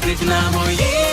світить на моїй